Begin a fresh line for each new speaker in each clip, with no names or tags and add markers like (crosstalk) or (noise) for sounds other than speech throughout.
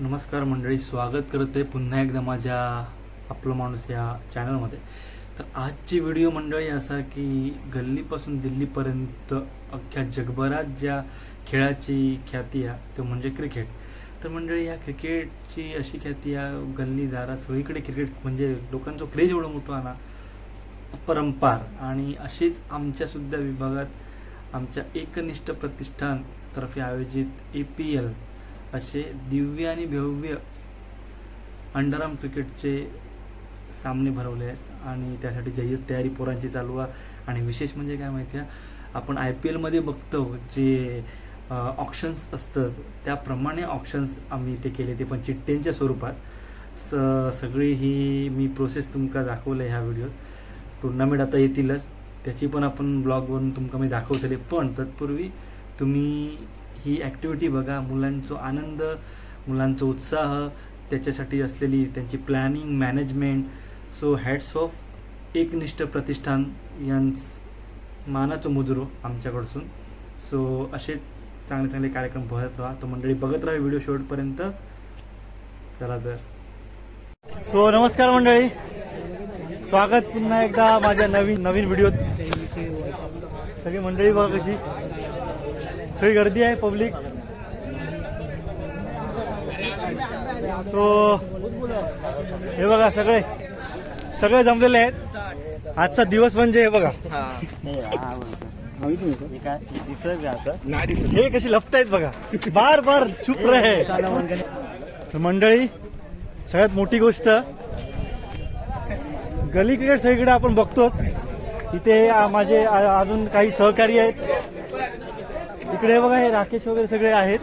नमस्कार मंडळी स्वागत करते पुन्हा एकदा माझ्या आपलं माणूस या चॅनलमध्ये तर आजची व्हिडिओ मंडळी असा की गल्लीपासून दिल्लीपर्यंत अख्ख्या जगभरात ज्या खेळाची ख्याती आहे तो म्हणजे क्रिकेट तर मंडळी या क्रिकेटची अशी ख्याती आहे गल्ली दारा सगळीकडे क्रिकेट म्हणजे लोकांचा क्रेज एवढं मोठं आहे ना परंपार आणि अशीच आमच्यासुद्धा विभागात आमच्या एकनिष्ठ प्रतिष्ठान तर्फे आयोजित ए पी एल असे दिव्य आणि भव्य अंडरआर्म क्रिकेटचे सामने भरवले आहेत आणि त्यासाठी जय्यत तयारी पोरांची चालू आहे. आणि विशेष म्हणजे काय माहिती आहे? आपण आय पी एलमध्ये बघतो जे ऑप्शन्स असतात त्याप्रमाणे ऑप्शन्स आम्ही ते केले. ते पण चिठ्ठ्यांच्या स्वरूपात. स सगळी ही मी प्रोसेस तुमका दाखवलं ह्या व्हिडिओत. टुर्नामेंट आता येतीलच. त्याची पण आपण ब्लॉगवरून तुमका मी दाखवतले पण तत्पूर्वी तुम्ही ही ॲक्टिव्हिटी बघा मुलांचा आनंद मुलांचा उत्साह त्याच्यासाठी असलेली त्यांची planning management so heads of Eknishtha Pratishthan यांच मानाचं मुजरो हो आमच्याकडसून. सो असे चांगले चांगले कार्यक्रम बघत राहा. तो मंडळी बघत राहा व्हिडिओ शेवटपर्यंत. चला तर. सो नमस्कार मंडळी. स्वागत पुन्हा एकदा माझ्या नवीन नवीन व्हिडिओत सगळी मंडळी बघा कशी. सगळी गर्दी आहे पब्लिक. सो हे बघा सगळे. सगळे जमलेले आहेत. आजचा दिवस म्हणजे हे बघा. हे. हे कशी लपतायत बघा. बार बार चुप रहे. तर मंडळी सगळ्यात मोठी गोष्ट गली क्रिकेट सगळीकडे आपण बघतोच. इथे माझे अजून काही सहकारी आहेत. इकडे बघा हे राकेश वगैरे सगळे आहेत.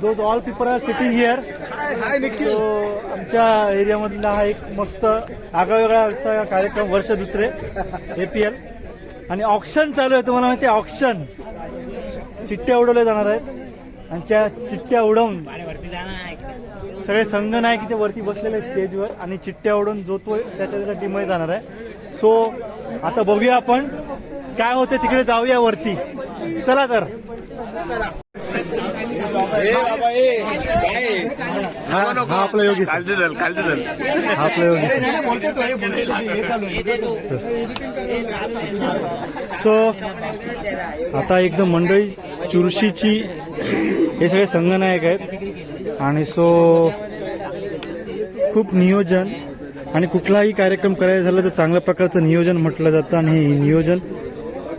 Those all people are sitting here आमच्या एरियामधला हा एक मस्त आगळावेगळा असा कार्यक्रम वर्ष दुसरे एपीएल आणि ऑप्शन चालू आहे तुम्हाला माहिती ऑप्शन चिठ्ठ्या उडवल्या जाणार आहेत. आणि त्या चिठ्ठ्या उडवून सगळे संघ नाही की ते वरती बसलेले स्टेजवर आणि चिठ्ठ्या उडवून जो तो त्याच्या त्याच्या टीममध्ये जाणार आहे. सो आता बघूया आपण. काय होते तिकडे जाऊया वरती. चला तर. हा हा आपला योगेश.
कालचे दल कालचे दल
हा आपला योगेश. सो आता एकदम मंडळी चुरशीची हे सगळे संघनायक आहेत. आणि सो खूप नियोजन आणि कुठलाही कार्यक्रम करायचा झाला तर चांगल्या प्रकारचं नियोजन म्हटलं जातं आणि हे नियोजन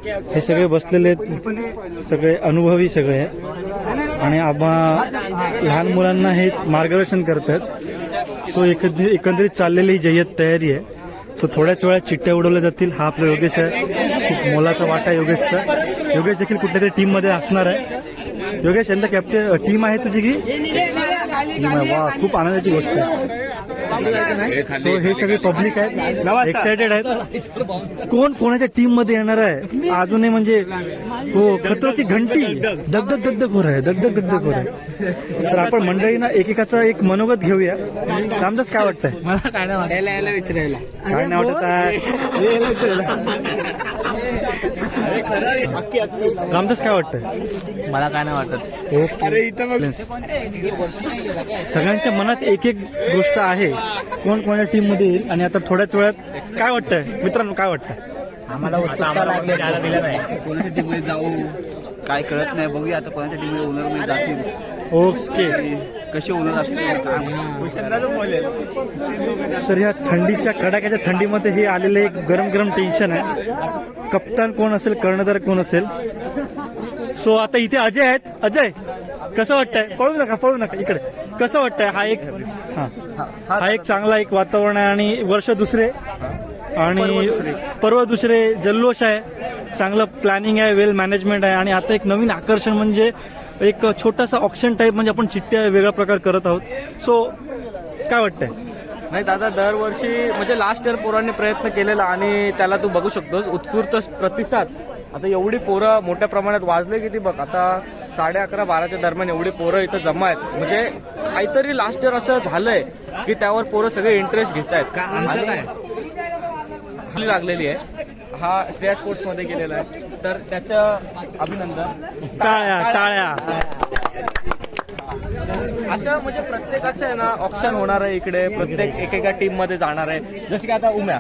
हे सगळे बसलेले आहेत. सगळे अनुभवी सगळे. आहेत आणि आबा लहान मुलांना हे मार्गदर्शन करतात. सो एकंदरीत एकंदरीत चाललेली ही जय्यत तयारी आहे. सो थोड्याच वेळात चिठ्ठ्या उडवल्या जातील. हा आपला योगेश आहे. खूप मोलाचा वाटा योगेशचा. योगेश देखील कुठल्या तरी टीममध्ये असणार आहे. योगेश यंदा कॅप्टन टीम आहे तुझी की? वा खूप आनंदाची गोष्ट आहे. सो हे सगळे पब्लिक आहेत. एक्सायटेड आहेत. कोण कोणाच्या टीममध्ये येणार आहे? अजूनही म्हणजे हो खतो की घंटी. दगदग दगदग हो आहे दगदग दगदग हो आहे तर आपण मंडळीना एकेकाचा एक मनोगत घेऊया. रामदास काय वाटतंय?
मला काय नाही विचारायला.
काय नाही वाटत आहे. रामदास काय वाटतंय?
मला काय नाही वाटत.
ओके सगळ्यांच्या मनात एक एक गोष्ट आहे. कोण कोणाच्या टीममध्ये येईल? आणि आता थोड्याच वेळात काय वाटतंय? मित्रांनो काय वाटतंय?
आम्हाला दिलं नाही.
कोणाच्या टीममध्ये जाऊ? काय कळत नाही. बघूया आता कोणाच्या टीममध्ये ओनरमध्ये जातील.
ओके.
कसे ओनर असतील? काय?
सर ह्या थंडीच्या कडाक्याच्या थंडीमध्ये हे आलेलं एक गरम गरम टेन्शन आहे. कप्तान कोण असेल कर्णधार कोण असेल? सो आता इथे अजय आहेत. अजय कसं वाटतंय? पळू नका पळू नका. इकडे. कसं वाटतंय? हा एक हा. हा एक चांगला एक वातावरण आहे आणि वर्ष दुसरे आणि पर्व दुसरे. जल्लोष आहे. चांगलं प्लॅनिंग आहे वेल मॅनेजमेंट आहे. आणि आता एक नवीन आकर्षण म्हणजे एक छोटासा ऑप्शन टाईप म्हणजे आपण चिठ्ठ्या वेगळा प्रकार करत आहोत. सो काय वाटतंय?
नाही दादा दरवर्षी म्हणजे लास्ट इयर पोरांनी प्रयत्न केलेला आणि त्याला तू बघू शकतोस. उत्स्फूर्त प्रतिसाद. आता एवढी पोरं मोठ्या प्रमाणात वाजले किती बघ आता साडे अकरा बाराच्या दरम्यान एवढी पोरं इथं जमा आहेत. म्हणजे काहीतरी लास्ट इयर असं झालंय की त्यावर पोरं सगळे इंटरेस्ट घेत आहेत. आमचं काय? लागलेली आहे. हा श्रेया स्पोर्ट्समध्ये गेलेला आहे. तर त्याचं अभिनंदन.
टाळ्या टाळ्या.
असं म्हणजे प्रत्येकाचं आहे ना ऑप्शन होणार आहे इकडे. प्रत्येक एकेका टीममध्ये जाणार आहे. जसं की आता उम्या.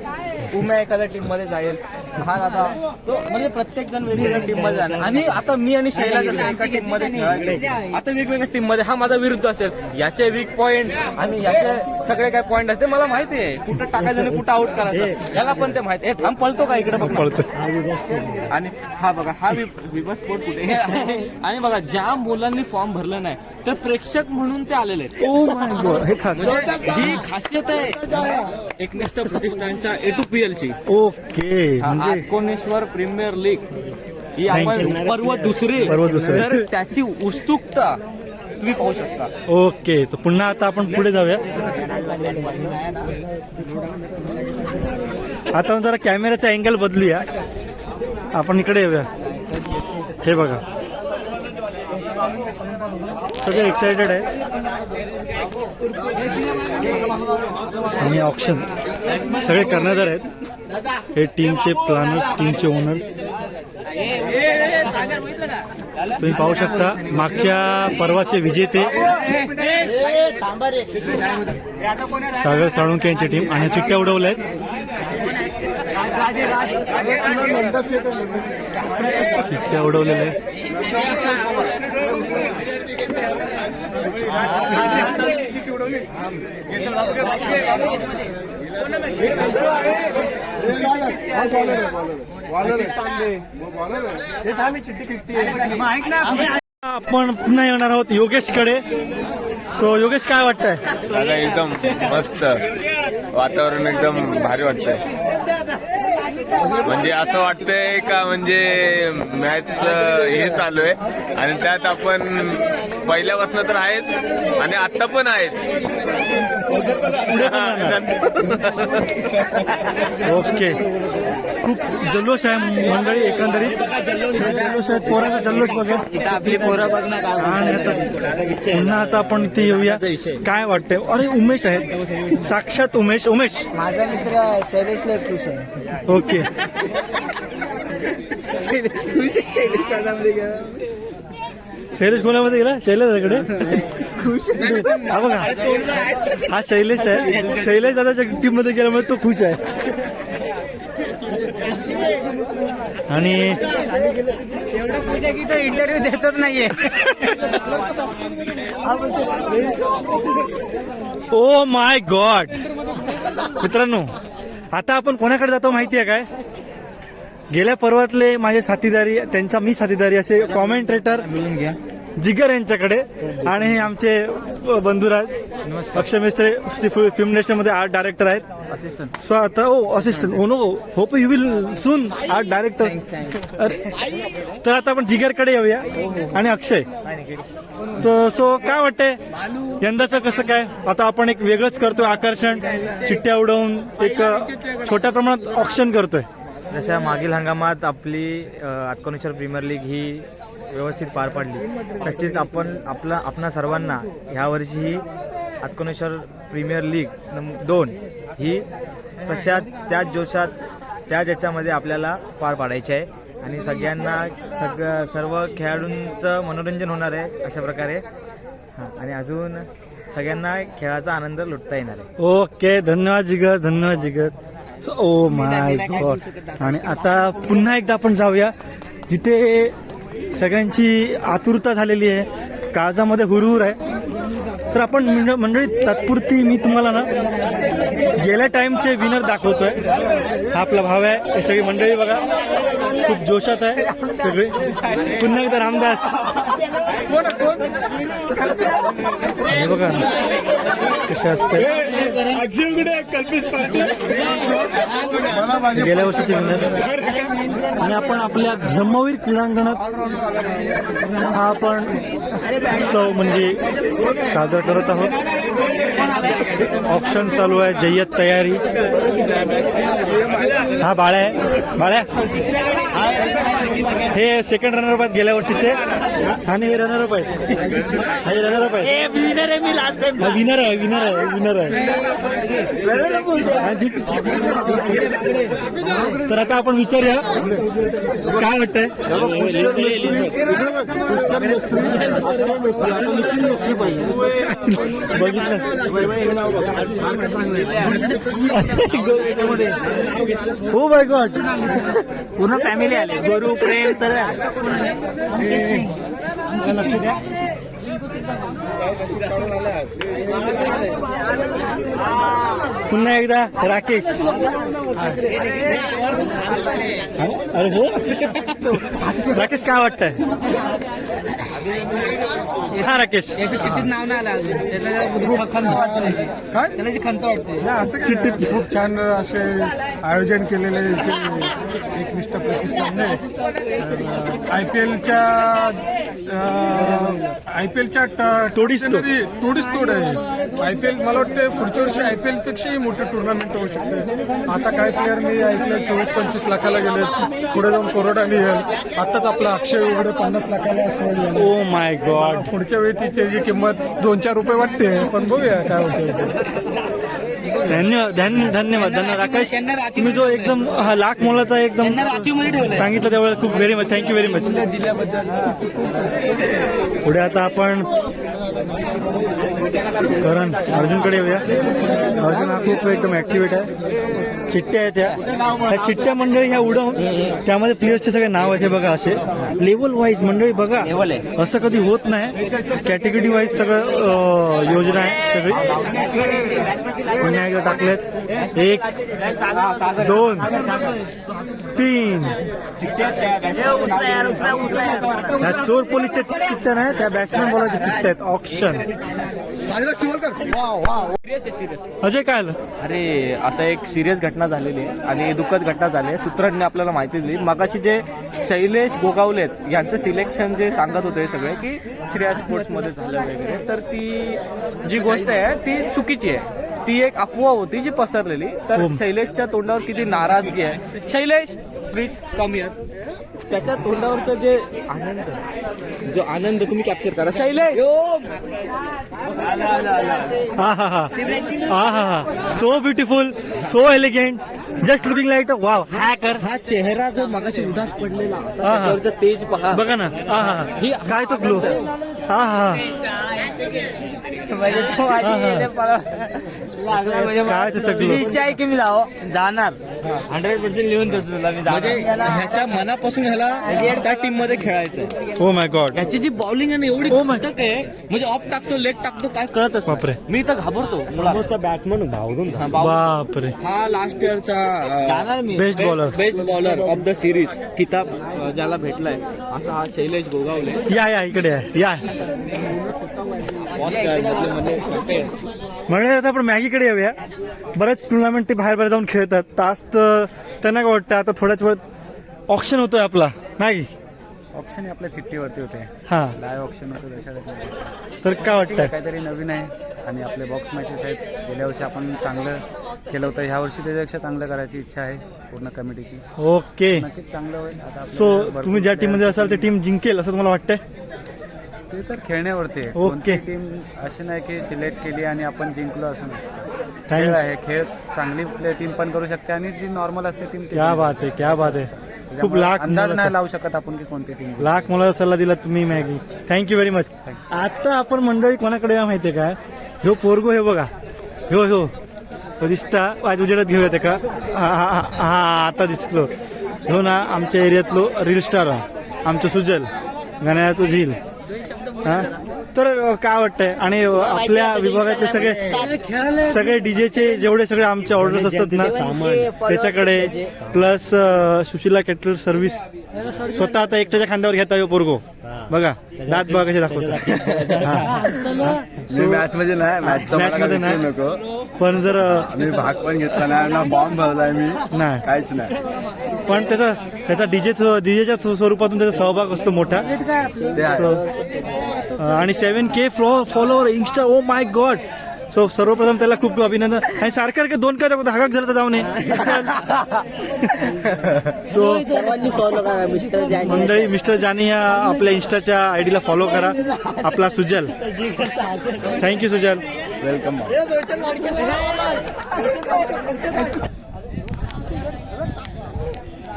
उम्या एखाद्या टीममध्ये जाईल. हा आता तो म्हणजे प्रत्येक जण वेगवेगळ्या टीममध्ये जाणार. आणि आता मी आणि शैला कसं एका टीममध्ये खेळायचे. आता वेगवेगळ्या टीममध्ये हा माझा विरुद्ध असेल. याचे वीक पॉईंट आणि याचे सगळे काय पॉईंट आहेत ते मला माहिती आहे. कुठं टाकायचं आणि कुठं आउट करायचं. याला पण ते माहिती आहे. थांब पळतो का इकडे बघ पळतो. आणि हा बघा हा विभा स्पोर्ट कुठे हे आहे. आणि बघा ज्या मुलांनी फॉर्म भरलं नाही तर प्रेक्षक म्हणून ते आलेले आहेत.
ओ माय गॉड हे खास
म्हणजे ही खासियत आहे. एकनिष्ठ प्रतिष्ठानच्या ए टू पी एल ची.
ओके म्हणजे
कोणेश्वर प्रीमियर लीग ही आपण पर्व दुसरी.
पर्व दुसरी.
तर त्याची उत्सुकता तुम्ही पाहू शकता.
ओके तर पुन्हा आता आपण पुढे जाऊया. आता आपण जरा कॅमेऱ्याचा अँगल बदलूया. आपण इकडे येऊया. हे बघा. सगळे एक्साइटेड आहे. आणि ऑप्शन सगळे कर्णधार आहेत. हे टीमचे प्लानर टीमचे ओनर तुम्ही पाहू शकता मागच्या पर्वाचे विजेते सागर साळुंके यांची टीम आणि चिट्ट्या उडवल्या चिट्ट्या उडवलेल्या आहेत. आपण पुन्हा येणार आहोत योगेशकडे. सो योगेश काय वाटतंय?
दादा एकदम मस्त. वातावरण एकदम भारी वाटतंय. म्हणजे असं वाटतंय का म्हणजे मॅच हे चालू आहे आणि त्यात आपण पहिल्यापासून तर आहेच आणि आता पण आहेत
ओके. खूप जल्लोष आहे मंडळी एकंदरीत. जल्लोष आहे पोराचा जल्लोष बघा.
आपली पोरं बघ ना
पुन्हा आता आपण इथे येऊया. काय वाटतंय? अरे उमेश आहेत. साक्षात उमेश. उमेश.
माझा मित्र शैलेश खुश आहे.
ओके. शैलेश कोणामध्ये गेला. शैलेशकडे हा बघा. हा शैलेश आहे. शैलेश दादाच्या टीममध्ये गेल्यामुळे तो खुश आहे. आणि
इंटरव्ह्यू देतच नाहीये.
Oh my god. मित्रांनो आता आपण कोणाकडे जातो माहिती आहे काय? गेल्या पर्वातले माझे साथीदारी त्यांचा मी साथीदारी असे कॉमेंट्रेटर जिगर यांच्याकडे. आणि हे आमचे बंधुराज अक्षय मिस्त्रे फिल्ममध्ये आर्ट डायरेक्टर आहेत.
असिस्टंट
सो आता ओ assistant oh no hope you will soon art director तर आता आपण जिगरकडे येऊया. आणि अक्षय. तर सो काय वाटतंय? यंदाचं कसं काय? आता आपण एक वेगळंच करतोय आकर्षण. चिट्ट्या उडवून एक छोट्या प्रमाणात ऑप्शन करतोय.
जशा मागील हंगामात आपली अक्कोनेश्वर प्रीमियर लीग ही व्यवस्थित पार पाडली. तसेच आपण आपला आपणा सर्वांना ह्यावर्षी ही अक्कोनेश्वर प्रीमियर लीग दोन ही तशा त्याच जोशात त्याच याच्यामध्ये आपल्याला पार पाडायची आहे. आणि सगळ्यांना सग सर्व खेळाडूंचं मनोरंजन होणार आहे अशा प्रकारे. हां आणि अजून सगळ्यांना खेळाचा आनंद लुटता येणार आहे.
ओके धन्यवाद जिगत धन्यवाद जिगत ओ माय गॉड आणि आता पुन्हा एकदा आपण जाऊया. जिथे सगळ्यांची आतुरता झालेली आहे. काळजामध्ये हुरहुर आहे. तर आपण मंडळी तात्पुरती मी तुम्हाला ना गेल्या टाइमचे विनर दाखवतोय. हा आपला भाव आहे. हे सगळी मंडळी बघा. खूप जोशात आहे. सगळे. पुन्हा एकदा रामदास. हे बघा कसे असते. गेल्या वर्षीचे विनर आणि आपण आपल्या धर्मवीर क्रीडांगणात हा आपण उत्सव म्हणजे साजरा करत आहोत. ऑप्शन चालू आहे जय्यत तयारी. हा बाळ्या आहे बाळ्या. हे सेकंड रनर आहेत गेल्या वर्षीचे. आणि हे रनर अप आहेत. हे रनर अप आहेत.
विनर आहे मी लास्ट टाइम
विनर आहे विनर आहे विनर आहे. तर आता आपण विचारूया काय वाटतंय? बघितलं. हो बाय गॉड.
पूर्ण फॅमिली आले. गुरु फ्रेंड सर्व
पुन्हा एकदा राकेश. अरे हो? राकेश काय वाटतंय? हा राकेश.
याच्या चिठ्ठीत नाव नाही आलं अजून. त्याचा खंत वाटते त्याला जी खंत वाटते
चिठ्ठीत.
खूप छान असे आयोजन केलेले इथे. एकनिष्ठ प्रतिष्ठानने आय पी एलच्या आय पी एलच्या
तोडीस तोड.
तोडीस तोड आहे. आय पी एल मला वाटतं पुढच्या वर्षी आय पी एल पेक्षाही मोठी टुर्नामेंट होऊ शकते आता काही प्लेअर मी ऐकलं चोवीस पंचवीस लाखाला गेले पुढे जाऊन करोडाने येईल. आताच आपला अक्षय उघडे पन्नास लाखाला सोड
ओ माय गॉड
पुढच्या वेळी ती त्याची किंमत दोन चार रुपये वाटते पण बघूया काय होतं
धन्यवाद धन्य- धन्यवाद. धन्यवाद राकेश तुम्ही जो एकदम हा लाख मोलाचा एकदम. सांगितलं त्यावेळेला खूप very much thank you very much पुढे आता आपण करण अर्जुनकडे येऊया. अर्जुन हा खूप एकदम ऍक्टिव्हेट आहे. चिठ्ठ्या आहेत त्या. त्या चिठ्ठ्या मंडळी ह्या उडवून त्यामध्ये प्लेयर्सचे सगळे नाव आहेत हे बघा असे. लेवल वाईज मंडळी बघा असं कधी होत नाही. कॅटेगरी वाईज सगळं योजना आहे सगळी. पुन्हा टाकलेत. एक दोन तीन. ह्या चोर पोलीसच्या चिठ्ठ्या नाही त्या बॅट्समॅन बॉलाच्या चिठ्ठ्या आहेत. ऑप्शन अजय काय आलं?
अरे आता एक सिरियस घटना झालेली आहे आणि दुःखद घटना झाली आहे. सूत्रांनी आपल्याला माहिती दिली. मगाशी जे शैलेश गोगावलेत यांचं सिलेक्शन जे सांगत होते सगळे की श्रेया स्पोर्ट्समध्ये झालं वगैरे तर ती जी गोष्ट आहे ती चुकीची आहे. ती एक अफवा होती जी पसरलेली. तर शैलेशच्या तोंडावर किती नाराजगी आहे. शैलेश प्लीज कम इयर त्याच्या तोंडावरचं जे आनंद जो आनंद तुम्ही कॅप्चर करा. शैलेश!
हा हा हा. हा हा हा. So beautiful so elegant just looking like wow
hacker हा चेहरा जो मगाशी उदास पडलेला
हा.
त्याच्यावरचं तेज पहा.
बघा ना. हा हा हा. काय तो ग्लो हा हा.
म्हणजे तो आधी
हा, हा.
लागला म्हणजे तुझी? इच्छा आहे की मी जावं? जाणार. हंड्रेड पर्सेंट लिहून देतो तुला मी
म्हणजे ह्याच्या मनापासून ह्याला त्या टीममध्ये खेळायचं
ओ माय गॉड
ह्याची जी बॉलिंग आहे ना एवढी
Oh
घातक आहे म्हणजे ऑफ टाकतो लेग टाकतो काय कळतच नाही.
बापरे.
मी तर घाबरतो. समोरचा बॅट्समन
बापरे.
हा लास्ट इयरचा
जाणार मी.
Best bowler
best bowler of the series किताब अ, ज्याला भेटलाय. असा हा शैलेश गोगावले.
या या इकडे या. या.
म्हणजे
आता आपण मॅगीकडे येऊया. बरेच टुर्नामेंट ते बाहेर बाहेर जाऊन खेळतात. तास तर त्यांना काय वाटतं? आता थोड्याच वेळात ऑप्शन होतोय आपला. नाही?
ऑप्शन आपल्या चिठ्ठीवरती होते.
हा.
लाईव्ह ऑप्शन होतं
तर काय वाटतंय?
काहीतरी नवीन आहे. आणि आपले बॉक्स मॅचेस आहेत. गेल्या वर्षी आपण चांगलं केलं होतं. ह्या वर्षी त्याच्यापेक्षा चांगलं करायची इच्छा आहे. पूर्ण कमिटीची
ओके
नक्कीच चांगलं होईल.
सो तुम्ही ज्या
player-
टीममध्ये असाल ते टीम जिंकेल असं तुम्हाला वाटतंय?
ते तर खेळण्यावरती आहे.
ओके.
कोणती टीम अशी नाही की सिलेक्ट केली आणि आपण जिंकलो असं नसतं. खेळ आहे. खेळ चांगली टीम पण करू शकते आणि जी नॉर्मल असते टीम
क्या बात आहे क्या बात आहे. खूप लाख
अंदाज
मोलाचा-
नाही लावू शकत आपण की कोणती टीम
लाख मला सल्ला दिला तुम्ही मॅगी थँक्यू व्हेरी मच आता आपण मंडळी कोणाकडे या माहितीये का? ह्यो पोरगो हे बघा. ह्यो ह्यो. तो दिसता. आज उजेडात घेऊया ते का हा हा हा, हा आता दिसलो ह्यो ना आमच्या एरियातलो रील स्टार हा आमचं सुजल. गाण्या तो झील. हा तर काय वाटतंय? आणि आपल्या विभागातले सगळे सगळे डीजेचे जेवढे सगळे आमचे ऑर्डर्स असतात ना त्याच्याकडे प्लस सुशिला कॅटरल सर्व्हिस. स्वतः आता एकट्याच्या खांद्यावर घेता येऊ पोरगो. बघा दात बघा कसे दाखवतो.
मी मॅच मध्ये नाही मॅच
मध्ये नाही.
नको.
पण जर
मी भाग पण घेतला नाही ना फॉर्म भरलाय मी.
नाही.
काहीच नाही.
पण त्याचा त्याचा डीजे डीजेच्या स्वरूपातून त्याचा सहभाग असतो मोठा. आणि seven K follower insta oh my god so सर्वप्रथम त्याला खूप खूप अभिनंदन. आणि सारखं दोन काय धाकाक झालं तर जाऊ नये. (laughs) सो
फॉलो
मंडळी मिस्टर जानी या आपल्या इन्स्टाच्या आयडीला फॉलो करा. आपला Sujal. Thank you Sujal.
Welcome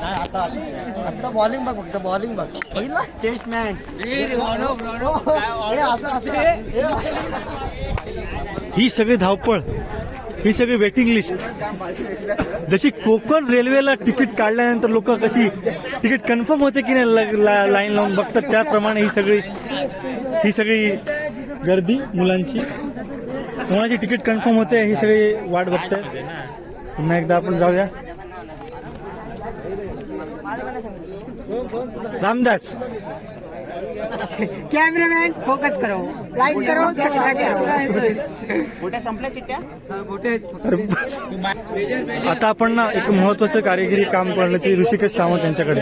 आता बॉलिंग बघ फक्त बॉलिंग बघ. पहिला टेस्ट मॅन
ही सगळी धावपळ ही सगळी वेटिंग लिस्ट जशी कोकण रेल्वेला तिकीट काढल्यानंतर लोक कशी तिकीट कन्फर्म होते की नाही लाईन लावून बघतात त्याप्रमाणे ही सगळी ही सगळी गर्दी मुलांची. कोणाची तिकीट कन्फर्म होते ही सगळी वाट बघताय. पुन्हा एकदा आपण जाऊया. रामदास.
कॅमेरामॅन फोकस करो. लाईक करो
आता आपण ना एक महत्वाचं कारिगिरी काम करण्याची ऋषिकेश सावंत यांच्याकडे.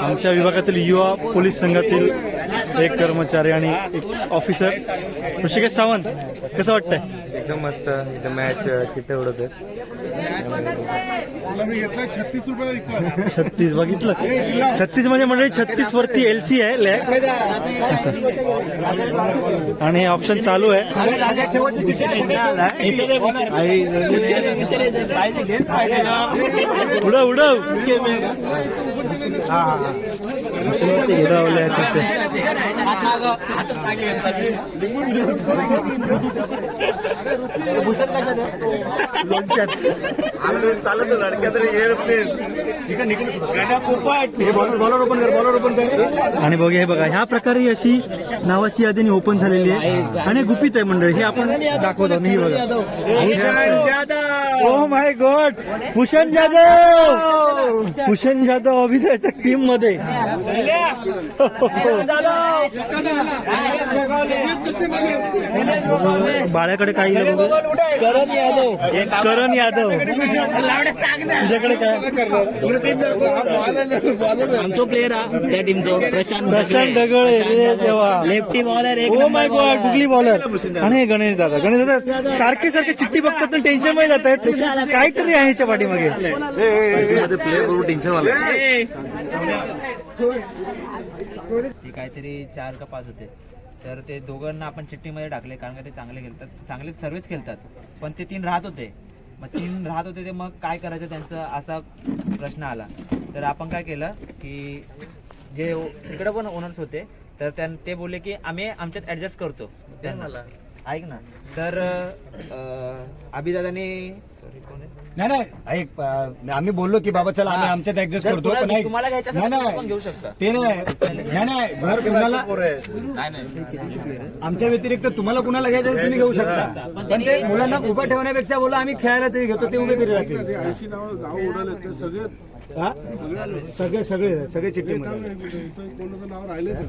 आमच्या विभागातील युवा पोलीस संघातील एक कर्मचारी आणि एक ऑफिसर ऋषिकेश सावंत कसं वाटतंय?
एकदम मस्त इथं मॅच चिट्टे उडत
छत्तीस बघितलं. छत्तीस म्हणजे म्हणजे छत्तीस वरती एलसी आहे लॅग आणि ऑप्शन चालू आहे. आई- उडव उडव उडवले आणि बघा हे बघा ह्या प्रकारे अशी नावाची यादी ओपन झालेली आहे. आणि गुपित आहे मंडळी हे आपण दाखवत आहोत ही बघा. Oh my god Bhushan Jadhav. Bhushan Jadhav अभिनयाच्या टीममध्ये. बाळ्याकडे काही नाही. करण यादव. करण यादव. तुझ्याकडे काय?
आमचो प्लेयर हा त्या टीमचो प्रशांत
प्रशांत ढगळे रे देवा.
लेफ्टी बॉलर एक
oh my god googly bowler आणि गणेश दादा गणेश दादा सारखे सारखे चिठ्ठी बघतात पण टेन्शनमध्ये जात आहेत. काहीतरी आहे याच्या पाठीमागे.
ते काहीतरी चार का पाच होते. तर ते दोघांना आपण चिठ्ठीमध्ये टाकले कारण का ते चांगले खेळतात. चांगले सर्वच खेळतात. पण ते तीन राहत होते. मग तीन राहत होते ते मग काय करायचं त्यांचा असा प्रश्न आला. तर आपण काय केलं की जे तिकडे पण ओनर्स होते तर त्यां ते बोलले की आम्ही आमच्यात ऍडजस्ट करतो. त्यांना. ऐक ना. तर अभिदादाने
नाही नाही ऐक आम्ही बोललो की बाबा चला आम्ही आमच्यात ऍडजस्ट करतो पण ऐक.
तुम्हाला घ्यायचं असेल
नाही,
तर तुम्ही
नाही.
पण घेऊ शकता.
ते नाही नाही नाही घर कुणाला आमच्या व्यतिरिक्त तुम्हाला कुणाला घ्यायचं असेल तुम्ही घेऊ शकता. पण ते मुलांना उभं ठेवण्यापेक्षा बोला आम्ही खेळायला तरी घेतो ते उभे तरी राहतील. हा? सगळे सगळे सगळे चिठ्ठी
कोणाचं नाव राहिले का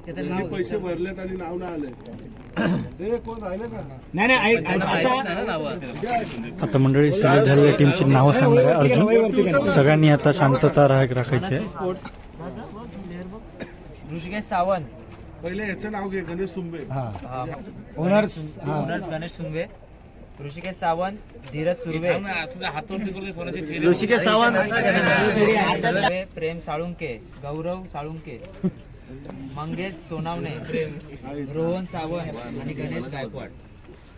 पैसे भरलेत आणि नाव नाही आले हे कोण राहिले का?
नाही नाही ऐक ऐक, आता
आता मंडळी सिलेक्ट झालेल्या टीमची नावं सांगणार आहे. अर्जुन सगळ्यांनी आता शांतता राख राखायची आहे.
ऋषिकेश सावंत.
पहिले याचं नाव घे Ganesh सुंबे.
Owners
owners Ganesh Sunve Rishikesh Sawant Dhiraj Surve.
Rishikesh Sawant.
Surve, Prem Salunke. Gaurav Salunke. Mangesh Sonawane Rohan Sawant आणि गणेश गायकवाड.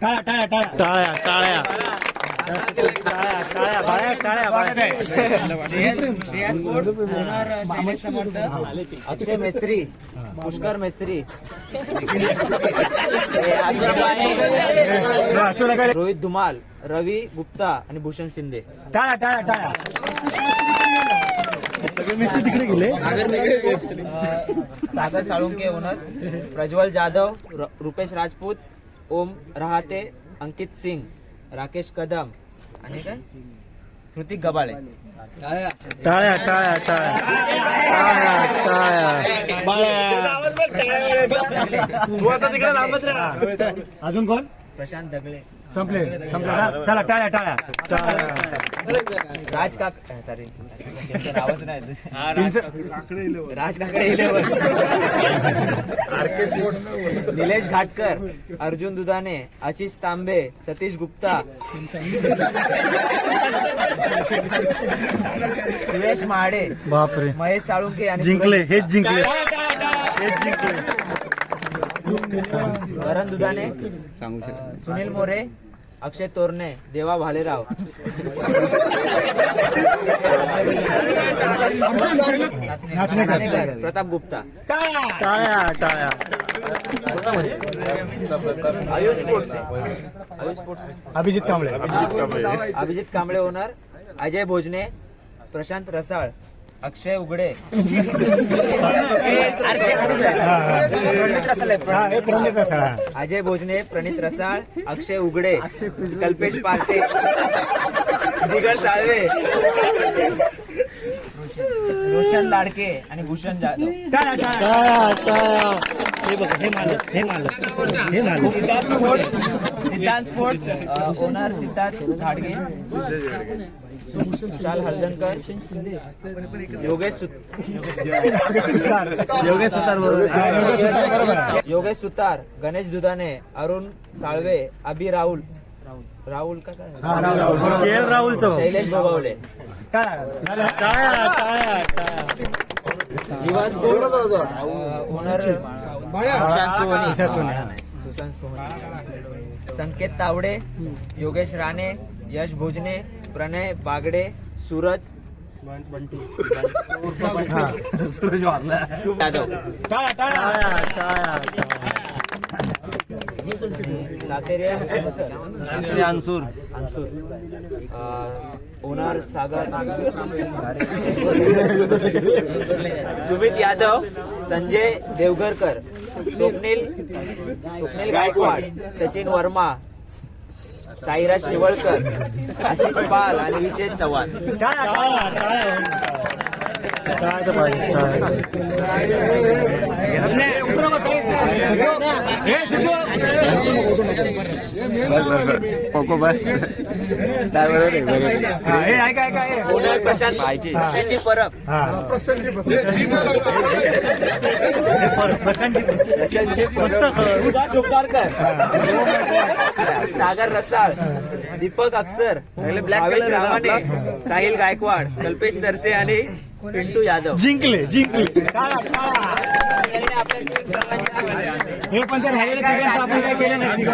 टाळ्या टाळ्या टाळ्या.
टाळ्या टाळ्या. टाळ्या बाळ्या टाळ्या बाळ्या.
Shreya sports owner Shailesh Samarth Akshay Mestri Pushkar Mestri. Rohit Dhumal Ravi Gupta आणि भूषण शिंदे.
टाळ्या टाळ्या टाळ्या.
मिस्त्री तिकडे गेले
अ, सागर साळुंके ओनर प्रज्वल जाधव र- रुपेश राजपूत ओम रहाते अंकित सिंग राकेश कदम आणि काय? कृतिक गबाळे.
टाळ्या टाळ्या टाळ्या. टाळ्या टाळ्या.
अजून कोण?
प्रशांत दगळे
संपले संपले. ना? चला टाळ्या टाळ्या.
राज काक सॉरी राज काकडे निलेश घाटकर अर्जुन दुधाने आशिष तांबे सतीश गुप्ता. सुरेश महाडे
बापरे.
महेश साळुंके आणि
जिंकले हेच जिंकले. हेच जिंकले.
करण दुधाने सुनील मोरे अक्षय तोरणे देवा भालेराव. प्रताप गुप्ता.
टाळ्या टाळ्या
Ayush sports. Ayush sports
Abhijit Kamble.
Abhijit Kamble owner Ajay Bhojane Prashant Rasal. Akshay Ughade. Ajay Bhojane प्रणित रसाळ अक्षय उघडे कल्पेश पालते जिगर साळवे रोशन लाडके आणि Bhushan Jadhav. Siddharth sports Siddhant sports owner Siddharth घाडगे. सुशाल हलदनकर योगेश योगेश सुतार बरोबर. योगेश सुतार गणेश दुधाने अरुण साळवे अभि राहुल. राहुल का काय?
राहुलचं.
शैलेश भोगावले. ओनर सुशांत सोहनी संकेत तावडे योगेश राणे यश भोजने प्रणय बागडे सूरज. सूरज यादव सातेरे अन्सूर अन्सूर ओनर सागर सुमित यादव संजय देवघरकर स्वप्नील स्वप्नील गायकवाड सचिन वर्मा साईराज शिवळकर आशिष पाल आणि विशेष चव्हाण. प्रशांत परब सागर रसाळ दीपक अक्षर ब्लॅक रामाने साहिल गायकवाड कल्पेश दरसे आणि पिंटू यादव
जिंकले जिंकले हे पण तर राहिलेलं तिघांचं आपण काय केलं नाही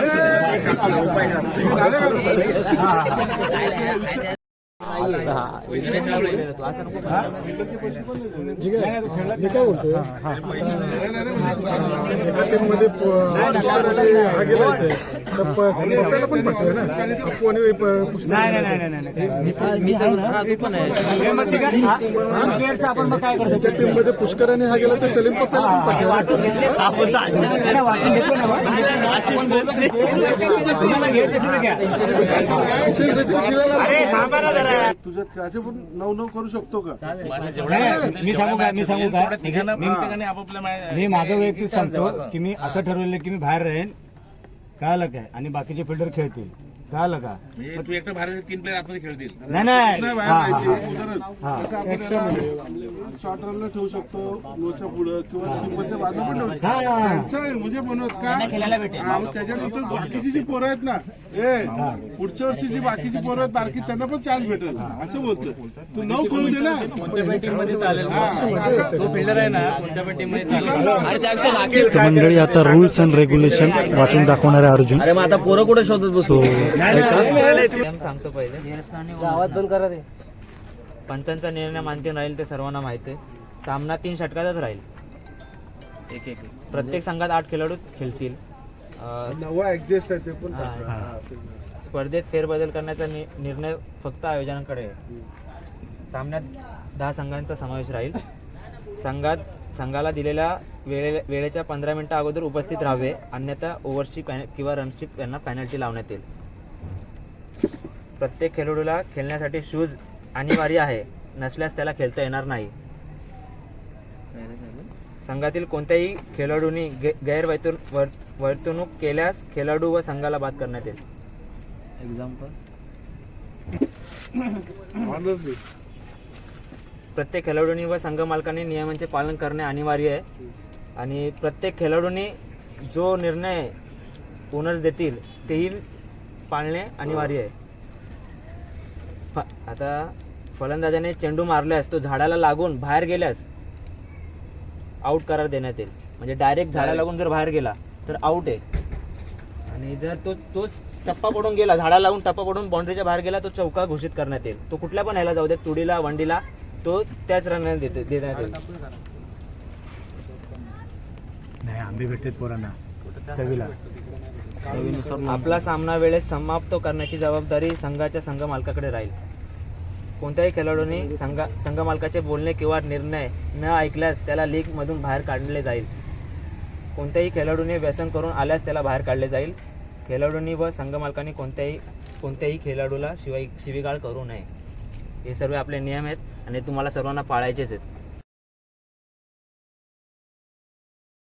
मी काय बोलतोयमध्ये हा गेलायचं पण
आपण
त्याच्या मध्ये हा गेला तर सलीम पप्पाला
तुझं असे पण नऊ नऊ करू शकतो का?
नाही, मी सांगू काय मी सांगू काय मी- मी माझं वैयक्तिक सांगतो की मी असं ठरवलं की मी बाहेर राहीन कळालं काय? आणि बाकीचे फिल्डर खेळतील. कळालं का?
तू एकटा भारत तीन प्लेअर आतमध्ये खेळतील.
नाही नाही.
नाही बाहेर
हा,
जायची. उदाहरण. कसं आपण शॉर्ट रनला ठेवू शकतो पुढं किंवा बाजूला पण ठेवू शकतो.
हा.
त्यांचं आहे, म्हणजे बनवत का? हा, मग त्याच्यानंतर बाकीची जी पोरं आहेत ना ए पुढच्या वर्षी जी बाकीची पोरं आहेत बारकी त्यांना पण चान्स भेटेल. असं बोलतो तू नऊ करू दे ना.
मंडळी आता रूल्स अँड रेग्युलेशन वाचून दाखवणारे अर्जुन.
अरे मग आता पोरं कुठे शोधत बसू?
नियम सांगतो पहिले. आवाज बंद करा रे पंचांचा निर्णय मान्य राहील ते सर्वांना माहिती आहे. सामना तीन षटकातच राहील. प्रत्येक संघात आठ खेळाडू खेळतील. अं,
नवा ऍडजस्ट आहे ते पण.
स्पर्धेत फेरबदल करण्याचा नि- निर्णय फक्त आयोजकांकडे आहे. सामन्यात दहा संघांचा समावेश राहील. संघात संघाला दिलेल्या वेळे वेळेच्या पंधरा मिनिटं अगोदर उपस्थित राहावे. अन्यथा ओव्हरची पॅन किंवा रनशिप यांना पॅनल्टी लावण्यात येईल. प्रत्येक खेळाडूला खेळण्यासाठी शूज अनिवार्य आहे. नसल्यास त्याला खेळता येणार नाही. संघातील कोणत्याही खेळाडूंनी गे- वर- वर्तणूक केल्यास खेळाडू व संघाला बाद करण्यात येईल.
एक्झाम्पल.
प्रत्येक खेळाडूंनी व संघ मालकांनी नियमांचे पालन करणे अनिवार्य आहे. आणि प्रत्येक खेळाडूंनी जो निर्णय ओनर्स देतील तेही पाळणे अनिवार्य आहे. फ- आता फलंदाजाने चेंडू मारल्यास तो झाडाला लागून बाहेर गेल्यास आऊट करार देण्यात येईल. म्हणजे डायरेक्ट झाडाला लागून जर बाहेर गेला तर आऊट आहे. आणि जर तो तो टप्पा पडून गेला झाडा लागून टप्पा पडून बाउंड्रीच्या बाहेर गेला तो चौका घोषित करण्यात येईल. तो कुठल्या पण ह्याला जाऊ दे तुडीला वंडीला तो त्याच रनने देते देण्यात येईल.
नाही आंबे भेटतात पोरांना. चवीला.
आपला सामना वेळेस समाप्त करण्याची जबाबदारी संघाच्या संघ मालकाकडे राहील. कोणत्याही खेळाडूंनी संघा संघ मालकाचे बोलणे किंवा निर्णय न ऐकल्यास त्याला लीगमधून बाहेर काढले जाईल. कोणत्याही खेळाडूने व्यसन करून आल्यास त्याला बाहेर काढले जाईल. खेळाडूंनी व संघ मालकांनी कोणत्याही कोणत्याही खेळाडूला शिवाय शिवीगाळ करू नये. हे सर्व आपले नियम आहेत आणि तुम्हाला सर्वांना पाळायचेच आहेत.